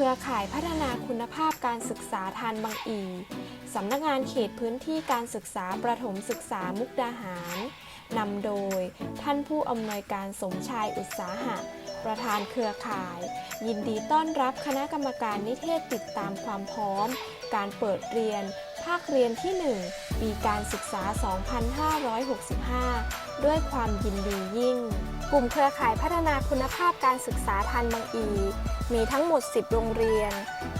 รือข่ายพัฒนาคุณภาพการศึกษาทานบางอีสำนักงานเขตพื้นที่การศึกษาประถมศึกษามุกดาหารนำโดย ท่านผู้อำนวยการสมชายอุตสาหะ ประธานเครือข่าย ยินดีต้อนรับคณะกรรมการนิเทศติดตามความพร้อม การเปิดเรียน ภาคเรียนที่ 1 ปีการศึกษา 2565 ด้วยความยินดียิ่ง กลุ่มเครือข่ายพัฒนาคุณภาพการศึกษาทันบางอี มีทั้งหมด 10 โรงเรียน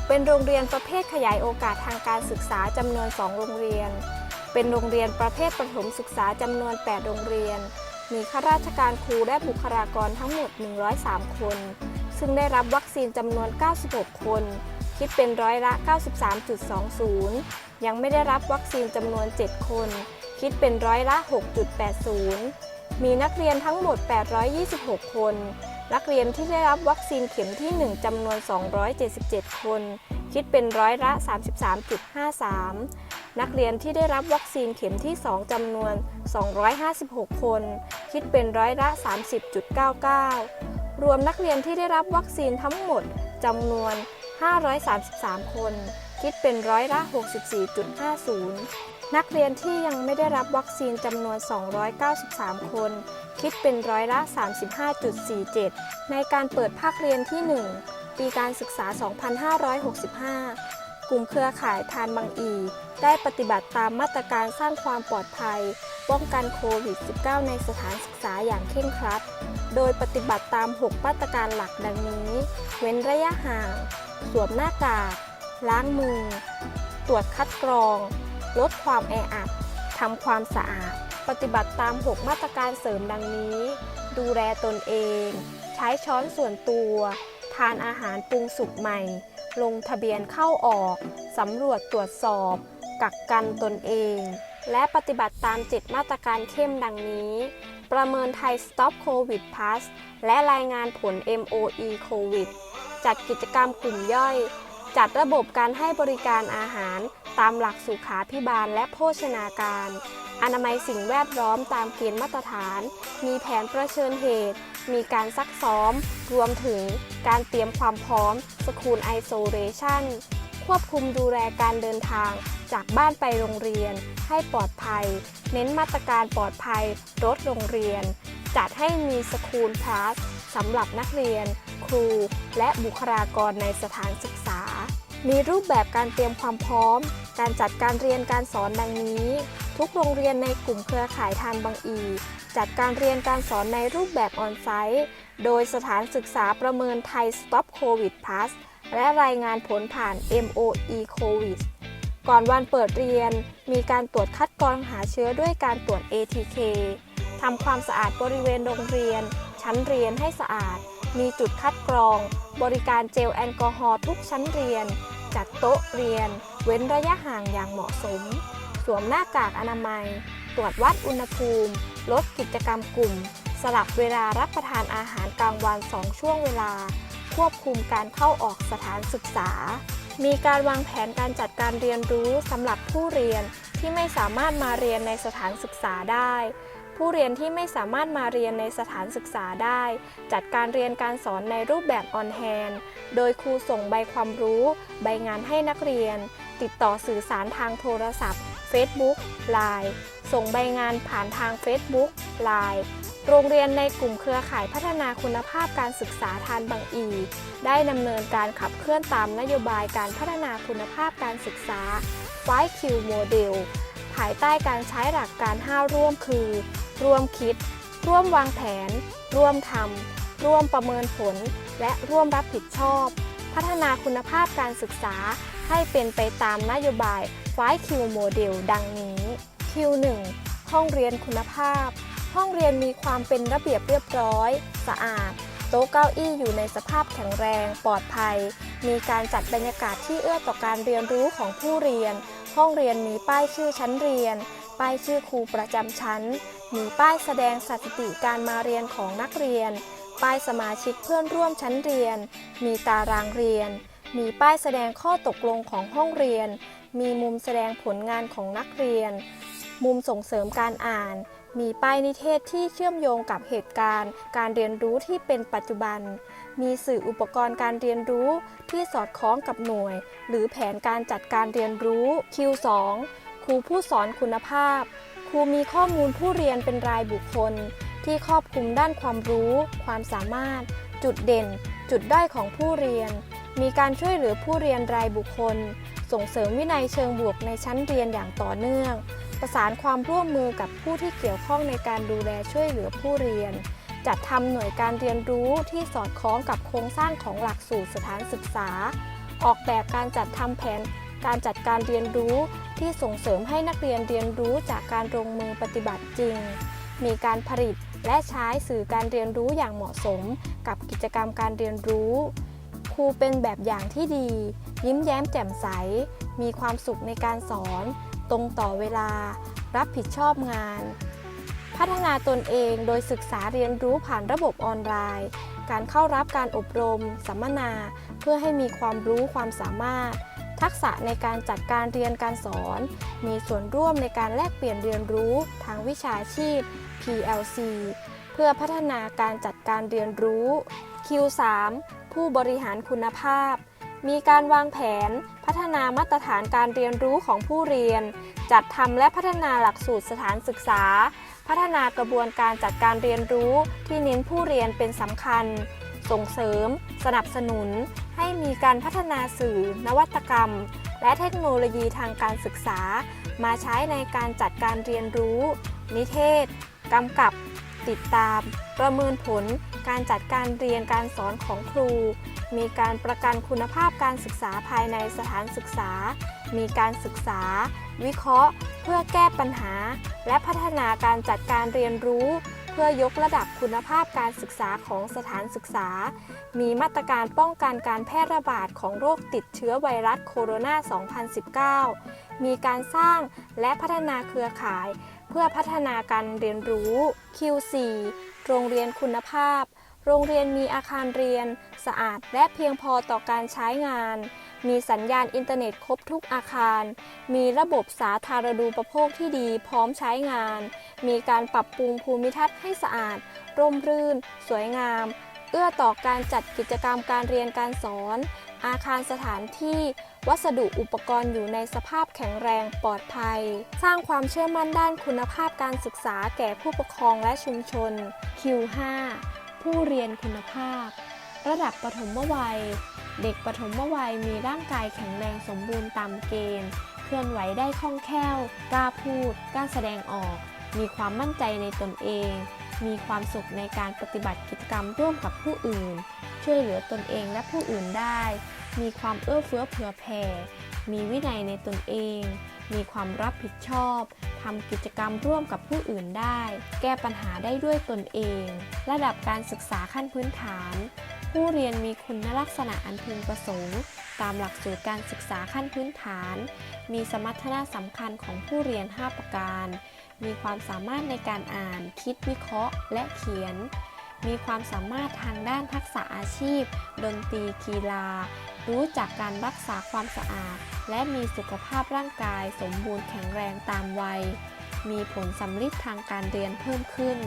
เป็นโรงเรียนประเภทขยายโอกาสทางการศึกษาจำนวน 2 โรงเรียน เป็นโรงเรียนประเภทประถมศึกษาจำนวน 8 โรงเรียน มีข้าราชการครูและบุคลากรทั้งหมด 103 คน ซึ่งได้รับวัคซีนจำนวน 96 คน คิดเป็นร้อยละ 93.20 ยังไม่ได้รับวัคซีนจำนวน 7 คน คิดเป็นร้อยละ 6.80 มีนักเรียนทั้งหมด 826 คน นักเรียนที่ได้รับวัคซีนเข็มที่ 1จำนวน 277 คน คิดเป็นร้อยละ 33.53 นักเรียนที่ได้รับวัคซีนเข็มที่ 2จำนวน 256 คน คิดเป็นร้อยละ 30.99 รวมนักเรียนที่ได้รับวัคซีนทั้งหมดจำนวน 533 คน คิดเป็นร้อยละ 64.50 นักเรียนที่ยังไม่ได้รับวัคซีนจำนวน 293 คน คิดเป็นร้อยละ 35.47 ในการเปิดภาคเรียนที่ 1 ปีการศึกษา 2565 กลุ่มเครือข่ายทานบางอี ได้ปฏิบัติตามมาตรการสร้างความปลอดภัย ป้องกันโควิด -19 ในสถานศึกษาอย่างเคร่งครัด โดยปฏิบัติตาม 6 มาตรการหลักดังนี้ เว้นระยะห่าง สวมหน้ากาก ล้างมือ ตรวจคัดกรอง ลดความแออัดทำความสะอาด ปฏิบัติตาม 6 มาตรการเสริมดังนี้ ดูแลตนเอง ใช้ช้อนส่วนตัว ทานอาหารปรุงสุกใหม่ ลงทะเบียนเข้าออก สำรวจตรวจสอบ กักกันตนเอง และปฏิบัติตาม7มาตรการเข้มดังนี้ ประเมินไทย Stop COVID Pass และรายงานผล MOE COVID จัดกิจกรรมกลุ่มย่อย จัดระบบการให้บริการอาหารตามหลักสุขาพิบาลและโภชนาการ อนามัยสิ่งแวดล้อมตามเกณฑ์มาตรฐาน มีแผนประเชิญเหตุ มีการซักซ้อม รวมถึงการเตรียมความพร้อม School Isolation ควบคุมดูแลการเดินทาง จากบ้านไปโรงเรียน ให้ปลอดภัย เน้นมาตรการปลอดภัยรถโรงเรียน จัดให้มีสคูลพลัสสำหรับนักเรียน ครู และบุคลากรในสถานศึกษา มีรูปแบบการเตรียมความพร้อม การจัดการเรียนการสอนดังนี้ ทุกโรงเรียนในกลุ่มเครือข่ายทานบางอี จัดการเรียนการสอนในรูปแบบออนไซต์โดยสถานศึกษาประเมินไทย Stop COVID Plus และรายงานผลผ่าน MOE COVID ก่อนวันเปิดเรียน มีการตรวจคัดกรองหาเชื้อด้วยการตรวจ ATK ทำความสะอาดบริเวณโรงเรียน ชั้นเรียนให้สะอาด มีจุดคัดกรอง บริการเจลแอลกอฮอล์ทุกชั้นเรียน จัดโต๊ะเรียน เว้นระยะห่างอย่างเหมาะสม สวมหน้ากากอนามัย ตรวจวัดอุณหภูมิ ลดกิจกรรมกลุ่ม สลับเวลารับประทานอาหารกลางวัน 2 ช่วงเวลา ควบคุมการเข้าออกสถานศึกษา มีการวางแผนการจัดการเรียนรู้สำหรับผู้เรียนที่ไม่สามารถมาเรียนในสถานศึกษาได้ ผู้เรียนที่ไม่สามารถมาเรียนในสถานศึกษาได้ จัดการเรียนการสอนในรูปแบบออนแฮนโดยครูส่งใบความรู้ ใบงานให้นักเรียน ติดต่อสื่อสารทางโทรศัพท์ Facebook Line ส่งใบงานผ่านทาง Facebook Line โรงเรียนในกลุ่มเครือข่ายพัฒนาคุณภาพการศึกษาทานบางอี ได้ดำเนินการขับเคลื่อนตามนโยบายการพัฒนาคุณภาพการศึกษา 5Q Model ภายใต้การใช้หลักการ 5 ร่วมคือ ร่วมคิด ร่วมวางแผน ร่วมทำ ร่วมประเมินผล และร่วมรับผิดชอบ พัฒนาคุณภาพการศึกษาให้เป็นไปตามนโยบาย 5Q Model ดังนี้ Q1 ห้องเรียนคุณภาพ ห้องเรียนมีความเป็นระเบียบเรียบร้อย สะอาด โต๊ะเก้าอี้อยู่ในสภาพแข็งแรง ปลอดภัย มีการจัดบรรยากาศที่เอื้อต่อการเรียนรู้ของผู้เรียน ห้องเรียนมีป้ายชื่อชั้นเรียน ป้ายชื่อครูประจำชั้น มีป้ายแสดงสถิติการมาเรียนของนักเรียน ป้ายสมาชิกเพื่อนร่วมชั้นเรียน มีตารางเรียน มีป้ายแสดงข้อตกลงของห้องเรียน มีมุมแสดงผลงานของนักเรียน มุมส่งเสริมการอ่าน มีป้ายนิเทศที่เชื่อมโยงกับเหตุการณ์ การเรียนรู้ที่เป็นปัจจุบัน มีสื่ออุปกรณ์การเรียนรู้ที่สอดคล้องกับหน่วย หรือแผนการจัดการเรียนรู้ Q2 ครูผู้สอนคุณภาพ ครูมีข้อมูลผู้เรียนเป็นรายบุคคล ที่ครอบคลุมด้านความรู้ ความสามารถ จุดเด่น จุดด้อยของผู้เรียน มีการช่วยเหลือผู้เรียนรายบุคคล ส่งเสริมวินัยเชิงบวกในชั้นเรียนอย่างต่อเนื่อง ประสานความร่วมมือกับผู้ที่เกี่ยวข้องในการดูแลช่วยเหลือผู้เรียน จัดทำหน่วยการเรียนรู้ที่สอดคล้องกับโครงสร้างของหลักสูตรสถานศึกษา ออกแบบการจัดทำแผนการจัดการเรียนรู้ที่ส่งเสริมให้นักเรียนเรียนรู้จากการลงมือปฏิบัติจริง มีการผลิตและใช้สื่อการเรียนรู้อย่างเหมาะสม กับกิจกรรมการเรียนรู้ รูเป็นแบบอย่างที่ดี ยิ้มแย้มแจ่มใส มีความสุขในการสอน ตรงต่อเวลา รับผิดชอบงาน พัฒนาตนเองโดยศึกษาเรียนรู้ผ่านระบบออนไลน์ การเข้ารับการอบรม สัมมนา เพื่อให้มีความรู้ความสามารถ ทักษะในการจัดการเรียนการสอน มีส่วนร่วมในการแลกเปลี่ยนเรียนรู้ทางวิชาชีพ PLC พื่อพัฒนาการจัดการเรียนรู้ Q3 ผู้บริหารคุณภาพ มีการวางแผน พัฒนามาตรฐานการเรียนรู้ของผู้เรียน จัดทำและพัฒนาหลักสูตรสถานศึกษา พัฒนากระบวนการจัดการเรียนรู้ที่เน้นผู้เรียนเป็นสำคัญ ส่งเสริม สนับสนุน ให้มีการพัฒนาสื่อ นวัตกรรม และเทคโนโลยีทางการศึกษา มาใช้ในการจัดการเรียนรู้ นิเทศกำกับ ติดตาม ประเมินผล การจัดการเรียนการสอนของครู มีการประกันคุณภาพการศึกษาภายในสถานศึกษา มีการศึกษา วิเคราะห์ เพื่อแก้ปัญหา และพัฒนาการจัดการเรียนรู้ เพื่อยกระดับคุณภาพการศึกษาของสถานศึกษา มีมาตรการป้องกันการแพร่ระบาดของโรคติดเชื้อไวรัสโคโรนา 2019 มีการสร้างและพัฒนาเครือข่าย เพื่อพัฒนาการเรียนรู้ Q4 โรงเรียนคุณภาพ โรงเรียนมีอาคารเรียน สะอาดและเพียงพอต่อการใช้งาน มีสัญญาณอินเทอร์เน็ตครบทุกอาคาร มีระบบสาธารณูปโภคที่ดีพร้อมใช้งาน มีการปรับปรุงภูมิทัศน์ให้สะอาด ร่มรื่น สวยงาม เอื้อต่อการจัดกิจกรรมการเรียนการสอน อาคารสถานที่วัสดุอุปกรณ์อยู่ในสภาพแข็งแรงปลอดภัย สร้างความเชื่อมั่นด้านคุณภาพการศึกษาแก่ผู้ปกครองและชุมชน Q5 ผู้เรียนคุณภาพ ระดับปฐมวัย เด็กปฐมวัยมีร่างกายแข็งแรงสมบูรณ์ตามเกณฑ์ เคลื่อนไหวได้คล่องแคล่ว กล้าพูด กล้าแสดงออก มีความมั่นใจในตนเอง มีความสุขในการปฏิบัติกิจกรรมร่วมกับผู้อื่น ช่วยเหลือตนเองและผู้อื่นได้ มีความเอื้อเฟื้อเผื่อแผ่ มีวินัยในตนเอง มีความรับผิดชอบทำกิจกรรมร่วมกับผู้อื่นได้ แก้ปัญหาได้ด้วยตนเอง ระดับการศึกษาขั้นพื้นฐาน ผู้เรียนมีคุณลักษณะอันพึงประสงค์ ตามหลักสูตรการศึกษาขั้นพื้นฐาน มีสมรรถนะสำคัญของผู้เรียน 5 ประการ มีความสามารถในการอ่าน คิดวิเคราะห์ และเขียน มีความสามารถทางด้านทักษะอาชีพ ดนตรีกีฬา รู้จักการรักษาความสะอาด และมีสุขภาพร่างกาย สมบูรณ์แข็งแรงตามวัย มีผลสำลิดทางการเรียนเพิ่มขึ้น